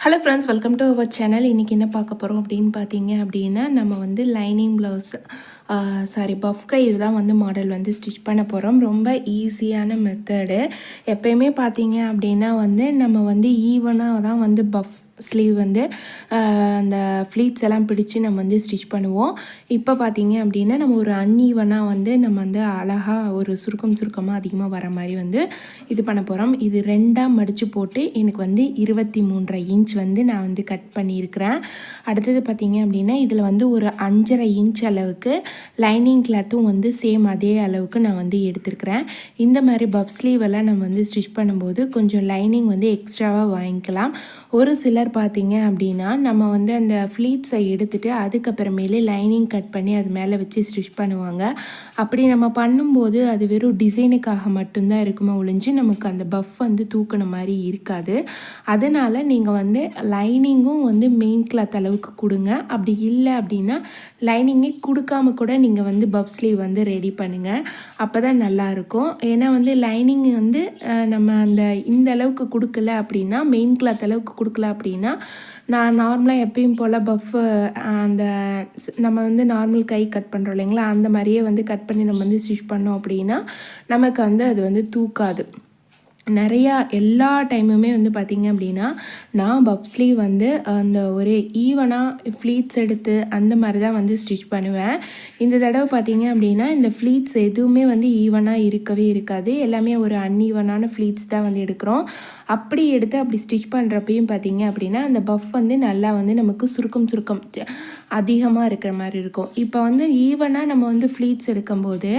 Hello friends welcome to our channel இன்றைக்கி என்ன பார்க்க போகிறோம் அப்படின்னு பார்த்தீங்க அப்படின்னா நம்ம வந்து லைனிங் ப்ளவுஸ் சாரி பஃப் கை தான் வந்து மாடல் வந்து ஸ்டிச் பண்ண போகிறோம் ரொம்ப ஈஸியான மெத்தடு எப்பயுமே பார்த்தீங்க அப்படின்னா வந்து நம்ம வந்து ஈவனாக தான் வந்து பஃப் ஸ்லீவ் வந்து அந்த ஃப்ளீட்ஸ் எல்லாம் பிடிச்சு நம்ம வந்து ஸ்டிச் பண்ணுவோம். இப்போ பார்த்தீங்க அப்படின்னா நம்ம ஒரு அன்ஈவனாக வந்து நம்ம வந்து அழகாக ஒரு சுருக்கம் சுருக்கமாக அதிகமாக வர மாதிரி வந்து இது பண்ண போகிறோம் இது ரெண்டாக மடித்து போட்டு எனக்கு வந்து இருபத்தி மூன்றரை இன்ச் வந்து நான் வந்து கட் பண்ணியிருக்கிறேன். அடுத்தது பார்த்தீங்க அப்படின்னா இதில் வந்து ஒரு அஞ்சரை இன்ச் அளவுக்கு லைனிங் கிளாத்தும் வந்து சேம் அதே அளவுக்கு நான் வந்து எடுத்திருக்கிறேன். இந்த மாதிரி பஃப் ஸ்லீவ் எல்லாம் நம்ம வந்து ஸ்டிச் பண்ணும்போது கொஞ்சம் லைனிங் வந்து எக்ஸ்ட்ராவாக வாங்கிக்கலாம். ஒரு சிலர் பார்த்தீங்க அப்படின்னா நம்ம வந்து அந்த ஃப்ளீட்ஸை எடுத்துகிட்டு அதுக்கப்புறமேலே லைனிங் கட் பண்ணி அது மேலே வச்சு ஸ்டிச் பண்ணுவாங்க. அப்படி நம்ம பண்ணும்போது அது வெறும் டிசைனுக்காக மட்டும்தான் இருக்குமே ஒழிஞ்சு நமக்கு அந்த பஃப் வந்து தூக்கின மாதிரி இருக்காது. அதனால் நீங்கள் வந்து லைனிங்கும் வந்து மெயின் கிளாத் அளவுக்கு கொடுங்க. அப்படி இல்லை அப்படின்னா லைனிங்கே கொடுக்காம கூட நீங்கள் வந்து பஃப் ஸ்லீவ் வந்து ரெடி பண்ணுங்கள் அப்போ தான் நல்லாயிருக்கும் ஏன்னா வந்து லைனிங் வந்து நம்ம அந்த இந்த அளவுக்கு கொடுக்கல அப்படின்னா மெயின் கிளாத் அளவுக்கு கொடுக்கல அப்படின்னா நான் நார்மலாக எப்பயும் போல் பஃப்பு அந்த நம்ம வந்து நார்மல் கை கட் பண்ணுறோம் இல்லைங்களா? அந்த மாதிரியே வந்து கட் பண்ணி நம்ம வந்து ஸ்டிச் பண்ணோம் அப்படின்னா நமக்கு வந்து அது வந்து தூக்காது. நிறையா எல்லா டைமுமே வந்து பார்த்திங்க அப்படின்னா நான் பப்ஸ்லி வந்து அந்த ஒரு ஈவனாக ஃப்ளீட்ஸ் எடுத்து அந்த மாதிரி தான் வந்து ஸ்டிச் பண்ணுவேன். இந்த தடவை பார்த்திங்க அப்படின்னா இந்த ஃப்ளீட்ஸ் எதுவுமே வந்து ஈவனாக இருக்கவே இருக்காது. எல்லாமே ஒரு அன்ஈவனான ஃப்ளீட்ஸ் தான் வந்து எடுக்கிறோம். அப்படி எடுத்து அப்படி ஸ்டிச் பண்ணுறப்பையும் பார்த்தீங்க அப்படின்னா அந்த பஃப் வந்து நல்லா வந்து நமக்கு சுருக்கம் சுருக்கம். அதிகமாக இருக்கிற மாதிரி இருக்கும். இப்போ வந்து ஈவனாக நம்ம வந்து ஃப்ளீட்ஸ் எடுக்கும்போது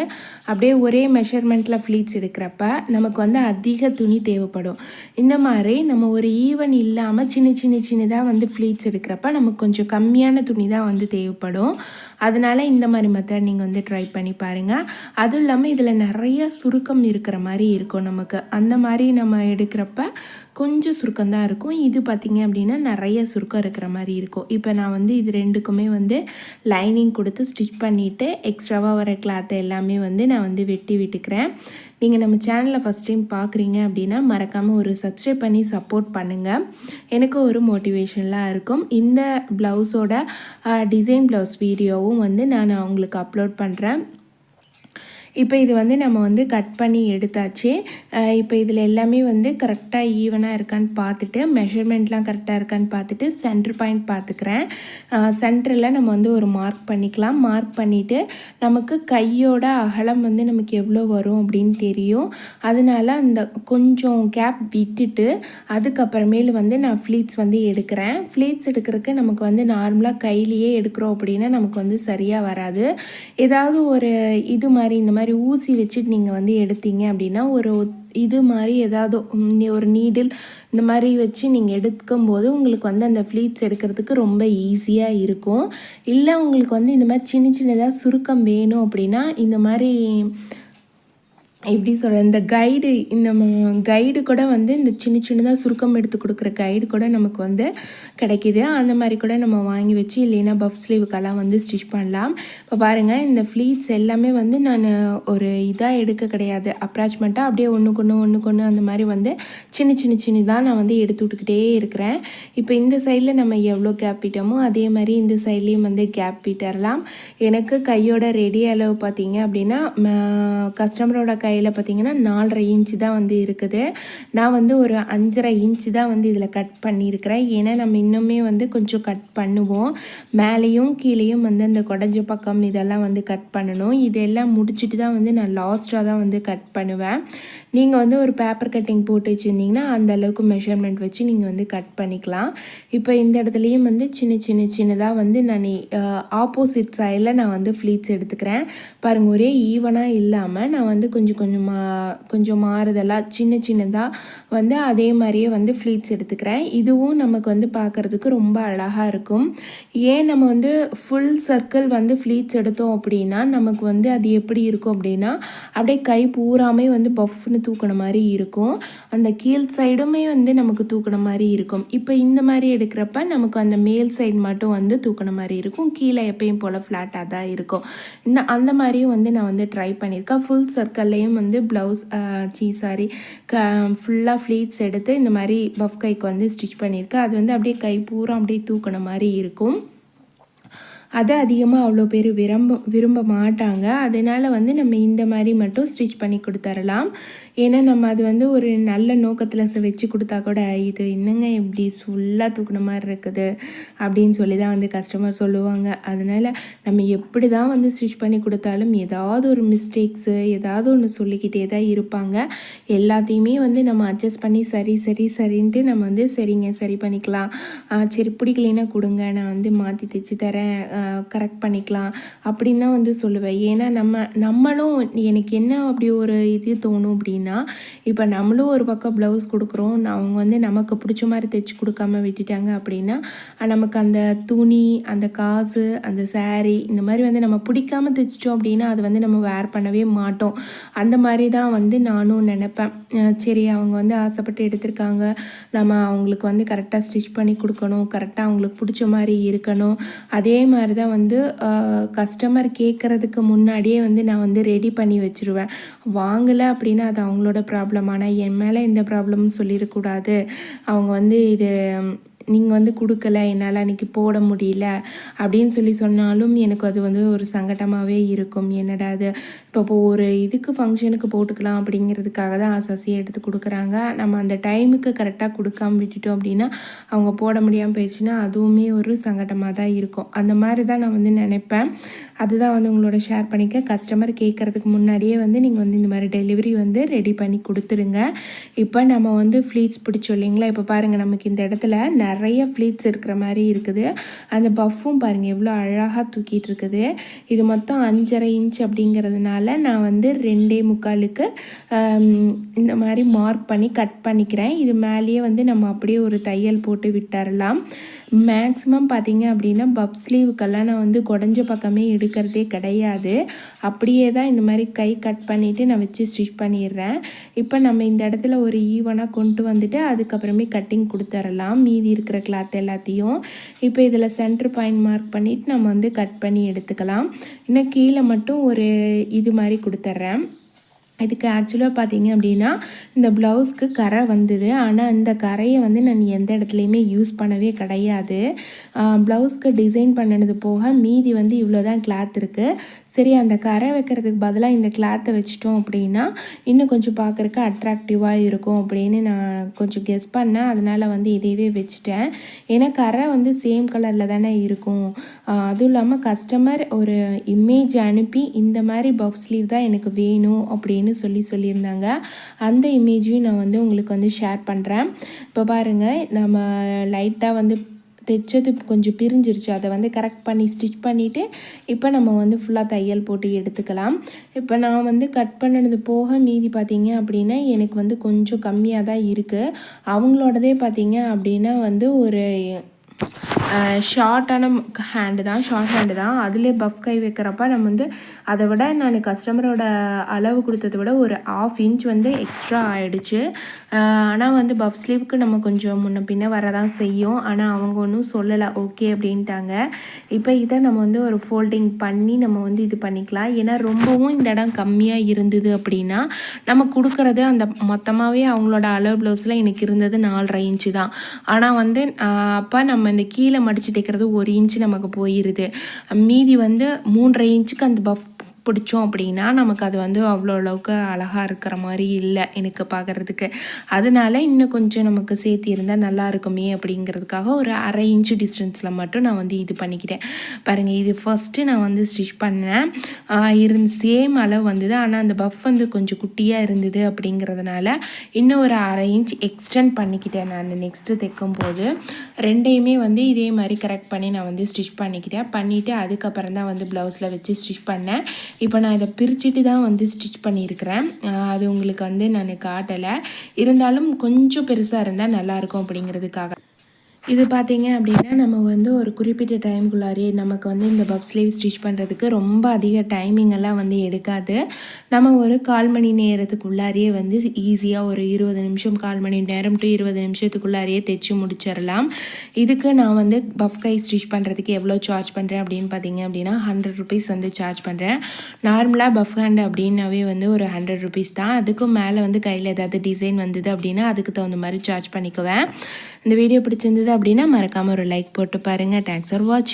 அப்படியே ஒரே மெஷர்மெண்ட்டில் ஃப்ளீட்ஸ் எடுக்கிறப்ப நமக்கு வந்து அதிக துணி தேவைப்படும். இந்த மாதிரி நம்ம ஒரு ஈவன் இல்லாமல் சின்ன சின்ன சின்னதாக வந்து ஃப்ளீட்ஸ் எடுக்கிறப்ப நமக்கு கொஞ்சம் கம்மியான துணி தான் வந்து தேவைப்படும். அதனால் இந்த மாதிரி மெத்தட் நீங்கள் வந்து ட்ரை பண்ணி பாருங்கள் அதுவும் இல்லாமல் இதில் நிறைய சுருக்கம் இருக்கிற மாதிரி இருக்கும் நமக்கு. அந்த மாதிரி நம்ம எடுக்கிறப்ப கொஞ்சம் சுருக்கம் தான் இருக்கும். இது பார்த்திங்க அப்படின்னா நிறைய சுருக்கம் இருக்கிற மாதிரி இருக்கும். இப்போ நான் வந்து இது ரெண்டுக்குமே வந்து லைனிங் கொடுத்து ஸ்டிச் பண்ணிவிட்டு எக்ஸ்ட்ராவாக வர கிளாத்தை எல்லாமே வந்து நான் வந்து வெட்டி விட்டுக்கிறேன். நீங்கள் நம்ம சேனலை ஃபஸ்ட் டைம் பார்க்குறீங்க அப்படின்னா மறக்காமல் ஒரு சப்ஸ்கிரைப் பண்ணி சப்போர்ட் பண்ணுங்கள் எனக்கு ஒரு மோட்டிவேஷனலாக இருக்கும். இந்த ப்ளவுஸோட டிசைன் ப்ளவுஸ் வீடியோவும் வந்து நான் உங்களுக்கு அப்லோட் பண்ணுறேன் இப்போ இது வந்து நம்ம வந்து கட் பண்ணி எடுத்தாச்சு. இப்போ இதில் எல்லாமே வந்து கரெக்டாக ஈவனாக இருக்கான்னு பார்த்துட்டு மெஷர்மெண்ட்லாம் கரெக்டாக இருக்கான்னு பார்த்துட்டு சென்டர் பாயிண்ட் பார்த்துக்கிறேன். சென்டரில் நம்ம வந்து ஒரு மார்க் பண்ணிக்கலாம். மார்க் பண்ணிவிட்டு நமக்கு கையோட அகலம் வந்து நமக்கு எவ்வளோ வரும் அப்படின்னு தெரியும். அதனால அந்த கொஞ்சம் கேப் விட்டுட்டு அதுக்கப்புறமேலு வந்து நான் ஃப்ளீட்ஸ் வந்து எடுக்கிறேன். ஃப்ளீட்ஸ் எடுக்கிறதுக்கு நமக்கு வந்து நார்மலாக கையிலேயே எடுக்கிறோம் அப்படின்னா நமக்கு வந்து சரியாக வராது. ஏதாவது ஒரு இது மாதிரி இந்த மாதிரி மாதிரி ஊசி வச்சுட்டு நீங்கள் வந்து எடுத்தீங்க அப்படின்னா ஒரு இது மாதிரி ஏதாவது ஒரு நீடில் இந்த மாதிரி வச்சு நீங்கள் எடுக்கும்போது உங்களுக்கு வந்து அந்த ஃப்ளீட்ஸ் எடுக்கிறதுக்கு ரொம்ப ஈஸியாக இருக்கும். இல்லை உங்களுக்கு வந்து இந்த மாதிரி சின்ன சின்னதாக சுருக்கம் வேணும் அப்படின்னா இந்த மாதிரி எப்படி சொல்கிறது இந்த கைடு இந்த கைடு கூட வந்து இந்த சின்ன சின்னதாக சுருக்கம் எடுத்து கொடுக்குற கைடு கூட நமக்கு வந்து கிடைக்கிது. அந்த மாதிரி கூட நம்ம வாங்கி வச்சு இல்லைன்னா பஃப் ஸ்லீவுக்கெல்லாம் வந்து ஸ்டிச் பண்ணலாம். இப்போ பாருங்கள் இந்த ஃப்ளீட்ஸ் எல்லாமே வந்து நான் ஒரு இதாக எடுக்க கிடையாது. அப்ராச்மெண்ட்டாக அப்படியே ஒன்றுக்கு ஒன்று ஒன்றுக்கு ஒன்று அந்த மாதிரி வந்து சின்ன சின்ன சின்னதாக நான் வந்து எடுத்து விட்டுக்கிட்டே இருக்கிறேன். இப்போ இந்த சைடில் நம்ம எவ்வளோ கேப் விட்டோமோ அதே மாதிரி இந்த சைட்லேயும் வந்து கேப் விட்டுறலாம். எனக்கு கையோட ரெடி அளவு பார்த்தீங்க அப்படின்னா கஸ்டமரோட கையில் பார்த்தீங்கன்னா நாலரை இன்ச்சு தான் வந்து இருக்குது. நான் வந்து ஒரு அஞ்சரை இன்ச்சு தான் வந்து இதில் கட் பண்ணியிருக்கிறேன். ஏன்னா நம்ம இன்னுமே வந்து கொஞ்சம் கட் பண்ணுவோம். மேலேயும் கீழேயும் வந்து அந்த குடஞ்ச பக்கம் இதெல்லாம் வந்து கட் பண்ணணும். இதெல்லாம் முடிச்சுட்டு தான் வந்து நான் லாஸ்ட்டாக தான் வந்து கட் பண்ணுவேன். நீங்கள் வந்து ஒரு பேப்பர் கட்டிங் போட்டு வச்சுருந்தீங்கன்னா அந்த அளவுக்கு மெஷர்மெண்ட் வச்சு நீங்கள் வந்து கட் பண்ணிக்கலாம். இப்போ இந்த இடத்துலையும் வந்து சின்ன சின்ன சின்னதாக வந்து நான் ஆப்போசிட் சைடில் நான் வந்து ஃப்ளீட்ஸ் எடுத்துக்கிறேன். பாருங்கள் ஒரே ஈவனாக இல்லாமல் நான் வந்து கொஞ்சம் கொஞ்சமாக கொஞ்சம் மாறுதலாக சின்ன சின்னதாக வந்து அதே மாதிரியே வந்து ஃப்ளீட்ஸ் எடுத்துக்கிறேன். இதுவும் நமக்கு வந்து பார்க்குறதுக்கு ரொம்ப அழகாக இருக்கும். ஏன் நம்ம வந்து ஃபுல் சர்க்கிள் வந்து ஃப்ளீட்ஸ் எடுத்தோம் அப்படின்னா நமக்கு வந்து அது எப்படி இருக்கும் அப்படின்னா அப்படியே கை பூராமே வந்து பஃப்னு தூக்கின மாதிரி இருக்கும். அந்த கீழ் சைடுமே வந்து நமக்கு தூக்கின மாதிரி இருக்கும். இப்போ இந்த மாதிரி எடுக்கிறப்ப நமக்கு அந்த மேல் சைடு மட்டும் வந்து தூக்கின மாதிரி இருக்கும். கீழே எப்பயும் போல் ஃப்ளாட்டாக தான் இருக்கும். இந்த அந்த மாதிரி மாதிரியும் வந்து நான் வந்து ட்ரை பண்ணியிருக்கேன். ஃபுல் சர்க்கிள்லேயும் வந்து ப்ளவுஸ் சீ சாரி க ஃபுல்லாக ஃப்ளீட்ஸ் எடுத்து இந்த மாதிரி பஃப் கைக்கு வந்து ஸ்டிச் பண்ணியிருக்கேன். அது வந்து அப்படியே கை பூரா அப்படியே தூக்கின மாதிரி இருக்கும். அதை அதிகமாக அவ்வளோ பேர் விரும்ப விரும்ப மாட்டாங்க. அதனால் வந்து நம்ம இந்த மாதிரி மட்டும் ஸ்டிச் பண்ணி கொடுத்துர்லாம். ஏன்னா நம்ம அது வந்து ஒரு நல்ல நோக்கத்தில் வச்சு கொடுத்தா கூட இது என்னங்க இப்படி ஃபுல்லாக தூக்குன மாதிரி இருக்குது அப்படின்னு சொல்லி தான் வந்து கஸ்டமர் சொல்லுவாங்க. அதனால் நம்ம எப்படி தான் வந்து ஸ்டிச் பண்ணி கொடுத்தாலும் ஏதாவது ஒரு மிஸ்டேக்ஸு ஏதாவது ஒன்று சொல்லிக்கிட்டே தான் இருப்பாங்க. எல்லாத்தையுமே வந்து நம்ம அட்ஜஸ்ட் பண்ணி சரி சரி சரின்ட்டு நம்ம வந்து சரிங்க சரி பண்ணிக்கலாம். சரி பிடிக்கலைன்னா கொடுங்க. நான் வந்து மாற்றி தைச்சி தரேன். கரெக்ட் பண்ணிக்கலாம் அப்படின்னு தான் வந்து சொல்லுவேன். ஏன்னா நம்ம நம்மளும் எனக்கு என்ன அப்படி ஒரு இது தோணும் அப்படின்னா இப்போ நம்மளும் ஒரு பக்கம் ப்ளவுஸ் கொடுக்குறோம். அவங்க வந்து நமக்கு பிடிச்ச மாதிரி தைச்சி கொடுக்காம விட்டுட்டாங்க அப்படின்னா நமக்கு அந்த துணி அந்த காசு அந்த சேரீ இந்த மாதிரி வந்து நம்ம பிடிக்காம தைச்சிட்டோம் அப்படின்னா அது வந்து நம்ம வேர் பண்ணவே மாட்டோம். அந்த மாதிரி தான் வந்து நானும் நினப்பேன். சரி அவங்க வந்து ஆசைப்பட்டு எடுத்திருக்காங்க. நம்ம அவங்களுக்கு வந்து கரெக்டாக ஸ்டிச் பண்ணி கொடுக்கணும். கரெக்டாக அவங்களுக்கு பிடிச்ச மாதிரி இருக்கணும். அதே மாதிரி மாதிரி தான் வந்து கஸ்டமர் கேட்குறதுக்கு முன்னாடியே வந்து நான் வந்து ரெடி பண்ணி வச்சுருவேன். வாங்கலை அப்படின்னா அது அவங்களோட ப்ராப்ளம் ஆனால் என் மேலே எந்த ப்ராப்ளம்னு சொல்லிடக்கூடாது. அவங்க வந்து இது நீங்கள் வந்து கொடுக்கல என்னால் அன்றைக்கி போட முடியல அப்படின்னு சொல்லி சொன்னாலும் எனக்கு அது வந்து ஒரு சங்கடமாகவே இருக்கும். என்னடா அது இப்போ ஒரு இதுக்கு ஃபங்க்ஷனுக்கு போட்டுக்கலாம் அப்படிங்கிறதுக்காக தான் ஆசாசியை எடுத்து கொடுக்குறாங்க. நம்ம அந்த டைமுக்கு கரெக்டாக கொடுக்காம விட்டுட்டோம் அப்படின்னா அவங்க போட முடியாமல் போயிடுச்சுன்னா அதுவுமே ஒரு சங்கடமாக தான் இருக்கும். அந்த மாதிரி தான் நான் வந்து நினைப்பேன். அதுதான் வந்து உங்களோட ஷேர் பண்ணிக்க. கஸ்டமர் கேட்குறதுக்கு முன்னாடியே வந்து நீங்கள் வந்து இந்த மாதிரி டெலிவரி வந்து ரெடி பண்ணி கொடுத்துருங்க. இப்போ நம்ம வந்து ஃப்ளீட்ஸ் பிடிச்சோம் இல்லைங்களா? இப்போ பாருங்கள் நமக்கு இந்த இடத்துல நிறைய ஃப்ளீட்ஸ் இருக்கிற மாதிரி இருக்குது. அந்த பஃப்பும் பாருங்கள் எவ்வளோ அழகாக தூக்கிட்டு இருக்குது. இது மொத்தம் அஞ்சரை இன்ச் அப்படிங்கிறதுனால நான் வந்து ரெண்டே முக்காலுக்கு இந்த மாதிரி மார்க் பண்ணி கட் பண்ணிக்கிறேன். இது மேலேயே வந்து நம்ம அப்படியே ஒரு தையல் போட்டு விட்டுறலாம். மேக்ஸிமம் பார்த்திங்க அப்படின்னா பப் ஸ்லீவுக்கெல்லாம் நான் வந்து குடஞ்ச பக்கமே இருக்கிறதே கிடையாது. அப்படியே தான் இந்த மாதிரி கை கட் பண்ணிவிட்டு நான் வச்சு ஸ்டிச் பண்ணிடுறேன். இப்போ நம்ம இந்த இடத்துல ஒரு ஈவனாக கொண்டு வந்துட்டு அதுக்கப்புறமே கட்டிங் கொடுத்துடலாம். மீதி இருக்கிற கிளாத் எல்லாத்தையும். இப்போ இதில் சென்டர் பாயிண்ட் மார்க் பண்ணிவிட்டு நம்ம வந்து கட் பண்ணி எடுத்துக்கலாம். இன்னும் கீழே மட்டும் ஒரு இது மாதிரி கொடுத்துட்றேன். இதுக்கு ஆக்சுவலாக பார்த்தீங்க அப்படின்னா இந்த ப்ளவுஸ்க்கு கரை வந்தது. ஆனால் இந்த கரையை வந்து நான் எந்த இடத்துலையுமே யூஸ் பண்ணவே கிடையாது. ப்ளவுஸ்க்கு டிசைன் பண்ணினது போக மீதி வந்து இவ்வளோ தான் கிளாத் இருக்குது சரி அந்த கரை வைக்கிறதுக்கு பதிலாக இந்த கிளாத்தை வச்சிட்டோம் அப்படின்னா இன்னும் கொஞ்சம் பார்க்குறக்கு அட்ராக்டிவாக இருக்கும் அப்படின்னு நான் கொஞ்சம் கெஸ் பண்ணேன். அதனால் வந்து இதையவே வச்சுட்டேன். ஏன்னா கரை வந்து சேம் கலரில் தானே இருக்கும். அதுவும் இல்லாமல் கஸ்டமர் ஒரு இமேஜ் அனுப்பி இந்த மாதிரி பஃப் ஸ்லீவ் தான் எனக்கு வேணும் அப்படின்னு அப்படின்னு சொல்லி சொல்லியிருந்தாங்க. அந்த இமேஜையும் நான் வந்து உங்களுக்கு வந்து ஷேர் பண்ணுறேன் இப்போ பாருங்கள் நம்ம லைட்டாக வந்து தைச்சது கொஞ்சம் பிரிஞ்சிருச்சு. அதை வந்து கரெக்ட் பண்ணி ஸ்டிச் பண்ணிவிட்டு இப்போ நம்ம வந்து ஃபுல்லாக தையல் போட்டு எடுத்துக்கலாம். இப்போ நான் வந்து கட் பண்ணினது போக மீதி பார்த்தீங்க அப்படின்னா எனக்கு வந்து கொஞ்சம் கம்மியாக தான் இருக்குது அவங்களோடதே பார்த்திங்க அப்படின்னா வந்து ஒரு ஷார்ட்டான ஹேண்டு தான் ஷார்ட் ஹேண்டு தான். அதிலே பஃப் கை வைக்கிறப்ப நம்ம வந்து அதை விட நான் கஸ்டமரோட அளவு கொடுத்ததை விட ஒரு ஆஃப் இன்ச் வந்து எக்ஸ்ட்ரா ஆகிடுச்சு ஆனால் வந்து பஃப் ஸ்லீவுக்கு நம்ம கொஞ்சம் முன்ன பின்ன வரதான் செய்யும். ஆனால் அவங்க ஒன்றும் சொல்லலை. ஓகே அப்படின்ட்டாங்க. இப்போ இதை நம்ம வந்து ஒரு ஃபோல்டிங் பண்ணி நம்ம வந்து இது பண்ணிக்கலாம். ஏன்னா ரொம்பவும் இந்த இடம் கம்மியாக இருந்தது அப்படின்னா நம்ம கொடுக்குறது அந்த மொத்தமாகவே அவங்களோட அளவு ப்ளவுஸில் எனக்கு இருந்தது நாலரை இன்ச்சு தான். ஆனால் வந்து அப்போ நம்ம இந்த கீழே மடித்து தைக்கிறது ஒரு இன்ச்சு நமக்கு போயிடுது மீதி வந்து மூன்றரை இன்ச்சுக்கு அந்த பஃப் பிடிச்சோம் அப்படின்னா நமக்கு அது வந்து அவ்வளோ அளவுக்கு அழகாக இருக்கிற மாதிரி இல்லை எனக்கு பார்க்குறதுக்கு அதனால இன்னும் கொஞ்சம் நமக்கு சேர்த்து இருந்தால் நல்லா இருக்குமே அப்படிங்கிறதுக்காக ஒரு அரை இன்ச்சு டிஸ்டன்ஸில் மட்டும் நான் வந்து இது பண்ணிக்கிட்டேன். பாருங்கள் இது ஃபஸ்ட்டு நான் வந்து ஸ்டிச் பண்ணேன். இருந்து சேம் அளவு வந்தது. ஆனால் அந்த பஃப் வந்து கொஞ்சம் குட்டியாக இருந்தது அப்படிங்கிறதுனால இன்னும் ஒரு அரை இன்ச் எக்ஸ்டெண்ட் பண்ணிக்கிட்டேன் நான் நெக்ஸ்ட்டு தைக்கும் போது. ரெண்டையுமே வந்து இதே மாதிரி கரெக்ட் பண்ணி நான் வந்து ஸ்டிச் பண்ணிக்கிட்டேன். பண்ணிவிட்டு அதுக்கப்புறம் தான் வந்து ப்ளவுஸில் வச்சு ஸ்டிச் பண்ணேன். இப்போ நான் இதை பிரிச்சுட்டு தான் வந்து ஸ்டிச் பண்ணியிருக்கிறேன். அது உங்களுக்கு வந்து நான் காட்டலை. இருந்தாலும் கொஞ்சம் பெருசாக இருந்தால் நல்லாயிருக்கும் அப்படிங்கிறதுக்காக. இது பார்த்தீங்க அப்படின்னா நம்ம வந்து ஒரு குறிப்பிட்ட டைம்குள்ளாரே நமக்கு வந்து இந்த பப் ஸ்லீவ் ஸ்டிச் பண்ணுறதுக்கு ரொம்ப அதிக டைமிங் எல்லாம் வந்து எடுக்காது. நம்ம ஒரு கால் மணி நேரத்துக்குள்ளாரியே வந்து ஈஸியாக ஒரு இருபது நிமிஷம் கால் மணி நேரம் டு இருபது நிமிஷத்துக்குள்ளாரியே தைச்சி முடிச்சிடலாம். இதுக்கு நான் வந்து பஃப் கை ஸ்டிச் பண்ணுறதுக்கு எவ்வளோ சார்ஜ் பண்ணுறேன் அப்படின்னு பார்த்தீங்க அப்படின்னா ஹண்ட்ரட் ருபீஸ் வந்து சார்ஜ் பண்ணுறேன் நார்மலாக பஃப் ஹேண்ட் அப்படின்னாவே வந்து ஒரு ஹண்ட்ரட் ருபீஸ் தான். அதுக்கும் மேலே வந்து கையில் ஏதாவது டிசைன் வந்தது அப்படின்னா அதுக்கு தகுந்த மாதிரி சார்ஜ் பண்ணிக்குவேன். இந்த வீடியோ பிடிச்சிருந்தது அப்படின்னா மறக்காமல் ஒரு லைக் போட்டு பாருங்கள் தேங்க்ஸ் ஃபார் வாட்சிங்